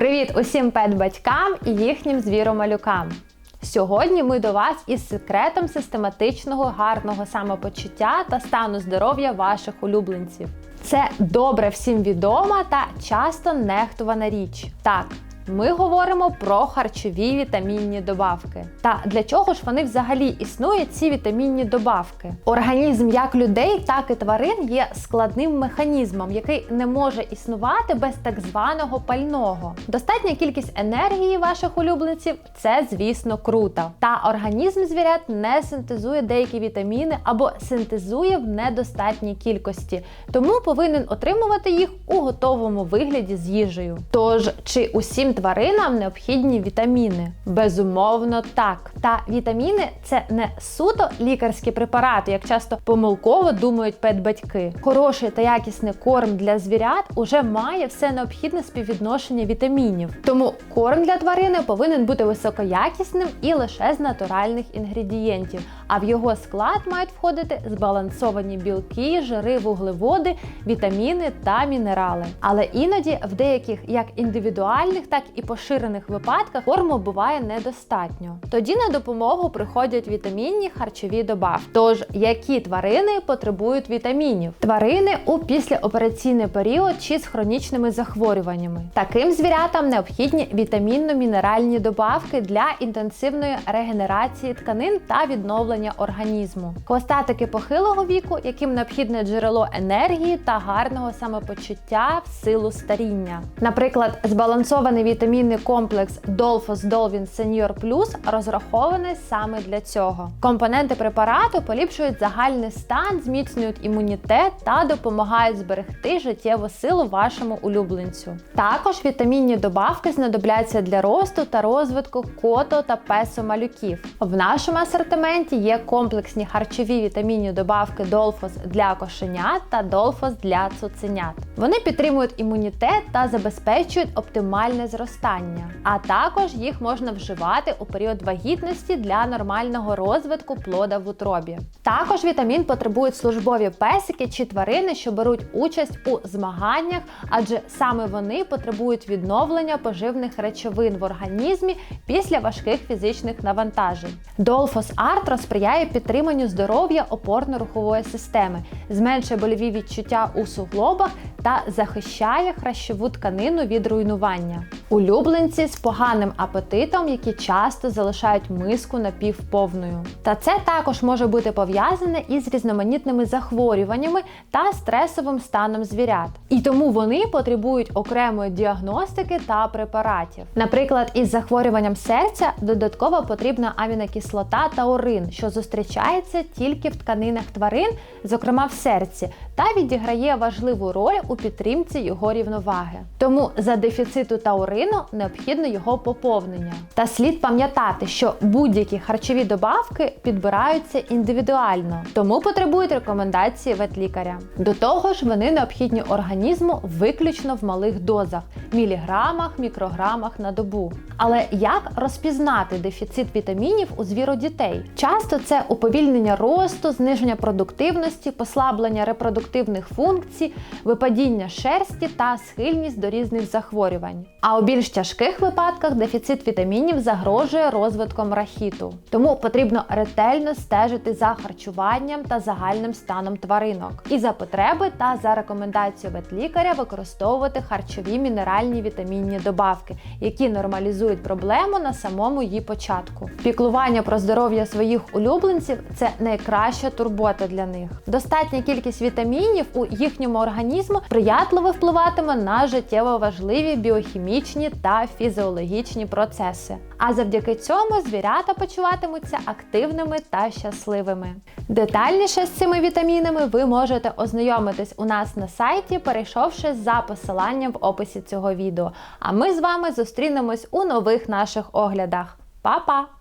Привіт усім пет-батькам і їхнім звіромалюкам! Сьогодні ми до вас із секретом систематичного гарного самопочуття та стану здоров'я ваших улюбленців. Це добре всім відома та часто нехтувана річ. Так, ми говоримо про харчові вітамінні добавки. Та для чого ж вони взагалі існують, ці вітамінні добавки? Організм як людей, так і тварин є складним механізмом, який не може існувати без так званого пального. Достатня кількість енергії ваших улюбленців це, звісно, круто. Та організм звірят не синтезує деякі вітаміни або синтезує в недостатній кількості, тому повинен отримувати їх у готовому вигляді з їжею. Тож, чи усім тваринам необхідні вітаміни? Безумовно, так. Та вітаміни це не суто лікарські препарати, як часто помилково думають педбатьки. Хороший та якісний корм для звірят уже має все необхідне співвідношення вітамінів. Тому корм для тварини повинен бути високоякісним і лише з натуральних інгредієнтів. А в його склад мають входити збалансовані білки, жири, вуглеводи, вітаміни та мінерали. Але іноді в деяких як індивідуальних, так і поширених випадках корму буває недостатньо. Тоді на допомогу приходять вітамінні харчові добавки. Тож, які тварини потребують вітамінів? Тварини у післяопераційний період чи з хронічними захворюваннями. Таким звірятам необхідні вітамінно-мінеральні добавки для інтенсивної регенерації тканин та відновлення організму. Хвостатики похилого віку, яким необхідне джерело енергії та гарного самопочуття в силу старіння. Наприклад, збалансований вітамінний комплекс Dolphos Dolvin Senior Plus розрахований саме для цього. Компоненти препарату поліпшують загальний стан, зміцнюють імунітет та допомагають зберегти життєву силу вашому улюбленцю. Також вітамінні добавки знадобляться для росту та розвитку кото та песо малюків. В нашому асортименті є комплексні харчові вітамінні добавки Долфос для кошенят та Долфос для цуценят. Вони підтримують імунітет та забезпечують оптимальне зростання, а також їх можна вживати у період вагітності для нормального розвитку плода в утробі. Також вітамін потребують службові песики чи тварини, що беруть участь у змаганнях, адже саме вони потребують відновлення поживних речовин в організмі після важких фізичних навантажень. Долфос Арт розприяє підтриманню здоров'я опорно-рухової системи, зменшує больові відчуття у суглобах та захищає хрящову тканину від руйнування. Улюбленці з поганим апетитом, які часто залишають миску напівповною. Та це також може бути пов'язане із різноманітними захворюваннями та стресовим станом звірят. І тому вони потребують окремої діагностики та препаратів. Наприклад, із захворюванням серця додатково потрібна амінокислота таурин, що зустрічається тільки в тканинах тварин, зокрема в серці, та відіграє важливу роль у підтримці його рівноваги. Тому за дефіциту таурину необхідно його поповнення. Та слід пам'ятати, що будь-які харчові добавки підбираються індивідуально, тому потребують рекомендації ветлікаря. До того ж, вони необхідні організму виключно в малих дозах міліграмах, мікрограмах на добу. Але як розпізнати дефіцит вітамінів у звіродітей? Часто це уповільнення росту, зниження продуктивності, послаблення репродуктивних функцій, випадіння шерсті та схильність до різних захворювань. А у більш тяжких випадках дефіцит вітамінів загрожує розвитком рахіту. Тому потрібно ретельно стежити за харчуванням та загальним станом тваринок. І за потреби та за рекомендацією ветлікаря використовувати харчові мінеральні вітамінні добавки, які нормалізують проблему на самому її початку. Піклування про здоров'я своїх улюбленців це найкраща турбота для них. Достатня кількість вітамінів у їхньому організму приятливо впливатиме на життєво важливі біохімічні та фізіологічні процеси. А завдяки цьому звірята почуватимуться активними та щасливими. Детальніше з цими вітамінами ви можете ознайомитись у нас на сайті, перейшовши за посиланням в описі цього відео. А ми з вами зустрінемось у нових наших оглядах. Па-па!